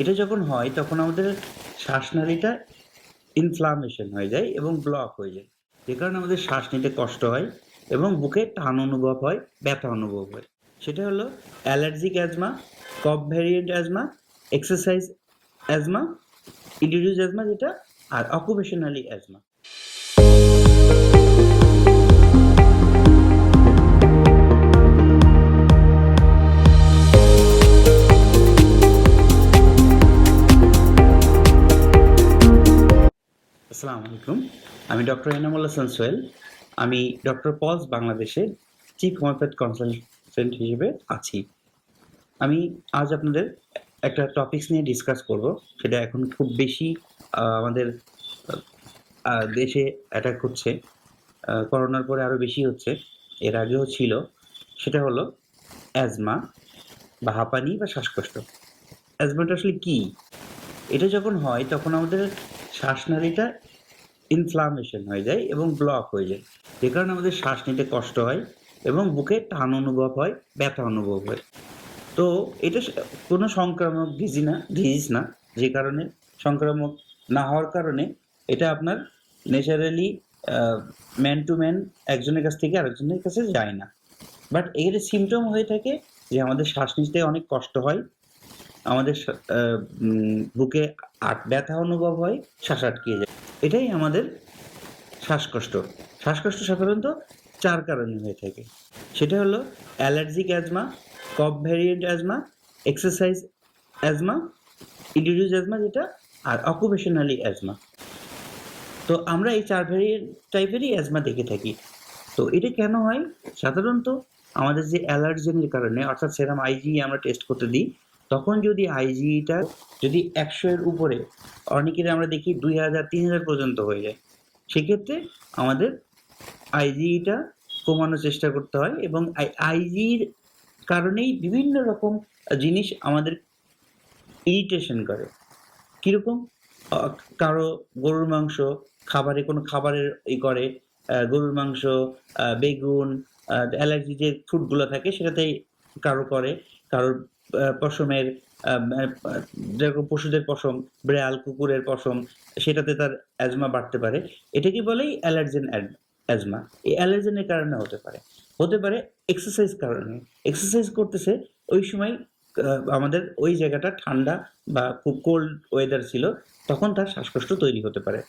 এটা যখন হয়, তখন আমাদের শ্বাসনালীটা ইনফ্লামেশন হয়ে যায় এবং ব্লক হয়ে যায়। যে কারণে আমাদের শ্বাস নিতে কষ্ট হয় এবং বুকে টান অনুভব হয়, ব্যথা অনুভব হয়। সেটা হলো allergic asthma cough variant asthma exercise asthma induce asthma যেটা, আর অকুপেশনালি অ্যাজমা। আসসালামু আলাইকুম। আমি ডক্টর এনামুল হাসান সোহেল আমি ডক্টর পজ বাংলাদেশের চিফ হোমিওপ্যাথ কনসালটেন্ট হিসেবে আছি। আমি আজ আপনাদের একটা টপিকস নিয়ে ডিসকাস করব। সেটা এখন খুব বেশি আমাদের দেশে অ্যাটাক আহ, করোনার পরে আরও বেশি হচ্ছে। এর আগেও ছিল। সেটা হলো অ্যাজমা বা হাঁপানি বা শ্বাসকষ্ট। অ্যাজমাটা আসলে কী? এটা যখন হয় তখন আমাদের শ্বাসনালীটা ইনফ্লামেশন হয়ে যায় এবং ব্লক হয়ে যায়। যে কারণে আমাদের শ্বাস নিতে কষ্ট হয় এবং বুকে টান অনুভব হয়, ব্যথা অনুভব হয়। তো এটা কোনো সংক্রামক ডিজি না ডিজিজ না, যে কারণে সংক্রামক না হওয়ার কারণে এটা আপনার ন্যাচারালি ম্যান টু ম্যান একজনের কাছ থেকে আরেকজনের কাছে যায় না। বাট এর সিমটম হয়ে থাকে যে আমাদের শ্বাস নিতে অনেক কষ্ট হয়, আমাদের বুকে আট ব্যথা অনুভব হয়, শ্বাস আটকিয়ে যায়। এটাই আমাদের শ্বাসকষ্ট। শ্বাসকষ্ট সাধারণত চার কারণে হয়ে থাকে। সেটা হলো allergic asthma cough variant asthma, exercise asthma induce asthma যেটা, আর অকুপেশনালি অ্যাজমা। তো আমরা এই চার ভ্যারিয়েন্ট টাইপেরই অ্যাজমা দেখে থাকি। তো এটা কেন হয়? সাধারণত আমাদের যে অ্যালার্জেনের কারণে, অর্থাৎ সেরাম আইজি আমরা টেস্ট করতে দিই তখন যদি আইজিটা যদি একশো এর উপরে, অনেকের আমরা দেখি দুই হাজার, তিন হাজার পর্যন্ত হয়ে যায়। সেক্ষেত্রে আমাদের আইজিটা কমানোর চেষ্টা করতে হয় এবং আইজির কারণেই বিভিন্ন রকম জিনিস আমাদের ইরিটেশন করে। কীরকম? কারও গরুর মাংস খাবারে কোনো খাবারের ই করে গরুর মাংস বেগুন অ্যালার্জি যে ফুডগুলো থাকে সেটাতেই কারও করে, কারোর পশমের আহ, যেরকম পশুদের পশম বিড়াল কুকুরের পশম সেটাতে তার অ্যাজমা বাড়তে পারে। এটাকে বলেই অ্যালার্জেন অ্যাজমা এই অ্যালার্জেনের কারণে হতে পারে। হতে পারে এক্সারসাইজ কারণে। এক্সারসাইজ করতেছে ওই সময় আমাদের ওই জায়গাটা ঠান্ডা বা খুব কোল্ড ওয়েদার ছিল তখন তার শ্বাসকষ্ট তৈরি হতে পারে।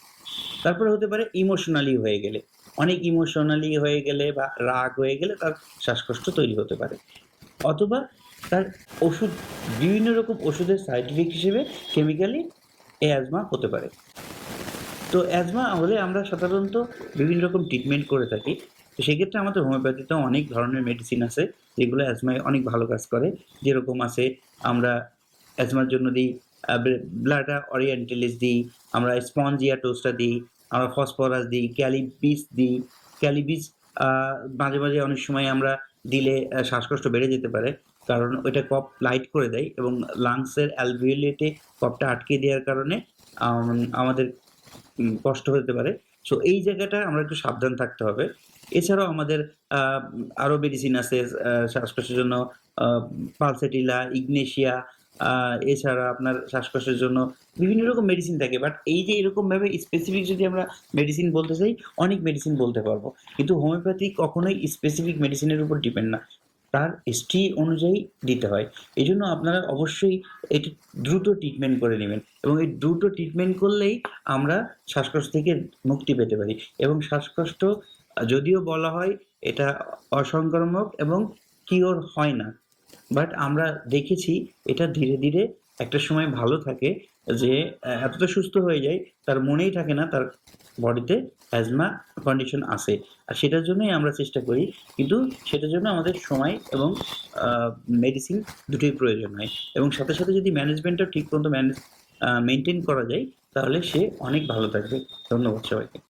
তারপরে হতে পারে ইমোশনালি হয়ে গেলে। অনেক ইমোশনালি হয়ে গেলে বা রাগ হয়ে গেলে তার শ্বাসকষ্ট তৈরি হতে পারে। অথবা তার ওষুধ, বিভিন্ন রকম ওষুধের সাইড ইফেক্ট হিসেবে কেমিক্যালি অ্যাজমা হতে পারে। তো অ্যাজমা হলে আমরা সাধারণত বিভিন্ন রকম ট্রিটমেন্ট করে থাকি। তো সেক্ষেত্রে আমাদের হোমিওপ্যাথিতে অনেক ধরনের মেডিসিন আছে, যেগুলো অ্যাজমায় অনেক ভালো কাজ করে। যেরকম আছে, আমরা অ্যাজমার জন্য দিই ব্লাডা অরিয়েন্টালিস দিই, আমরা স্পঞ্জিয়া টোস্টা দিই, আমরা ফসফরাস দিই ক্যালিবিস দিই। ক্যালিবিস মাঝে মাঝে অনেক সময় আমরা দিলে শ্বাসকষ্ট বেড়ে যেতে পারে। কারণ ওইটা কপ লাইট করে দেয় এবং লাংসের অ্যালভিওলেটে কপটা আটকে দেওয়ার কারণে আমাদের কষ্ট হতে পারে। সো এই জায়গাটা আমরা একটু সাবধান থাকতে হবে। এছাড়াও আমাদের আরও মেডিসিন আছে শ্বাসকষ্টের জন্য পালসেটিলা, ইগনেশিয়া এছাড়া আপনার শ্বাসকষ্টের জন্য বিভিন্ন রকম মেডিসিন থাকে। বাট এই যে এরকমভাবে স্পেসিফিক যদি আমরা মেডিসিন বলতে চাই, অনেক মেডিসিন বলতে পারব। কিন্তু হোমিওপ্যাথি কখনোই স্পেসিফিক মেডিসিনের উপর ডিপেন্ড না। তার স্ত্রী অনুযায়ী দিতে হয়। এই জন্য আপনারা অবশ্যই এটি দ্রুত ট্রিটমেন্ট করে নেবেন এবং এই দ্রুত ট্রিটমেন্ট করলেই আমরা শ্বাসকষ্ট থেকে মুক্তি পেতে পারি এবং শ্বাসকষ্ট, যদিও বলা হয় এটা অসংক্রামক এবং কিওর হয় না বাট আমরা দেখেছি এটা ধীরে ধীরে একটা সময় ভালো থাকে যে এতটা সুস্থ হয়ে যায়, তার মনেই থাকে না, তার বডিতে অ্যাজমা কন্ডিশন আছে আর সেটার জন্যই আমরা চেষ্টা করি, কিন্তু সেটার জন্য আমাদের সময় এবং মেডিসিন দুটোই প্রয়োজন হয়। এবং সাথে সাথে যদি ম্যানেজমেন্টটা ঠিক মতো ম্যানেজ মেনটেন করা যায়, তাহলে সে অনেক ভালো থাকবে। ধন্যবাদ সবাইকে।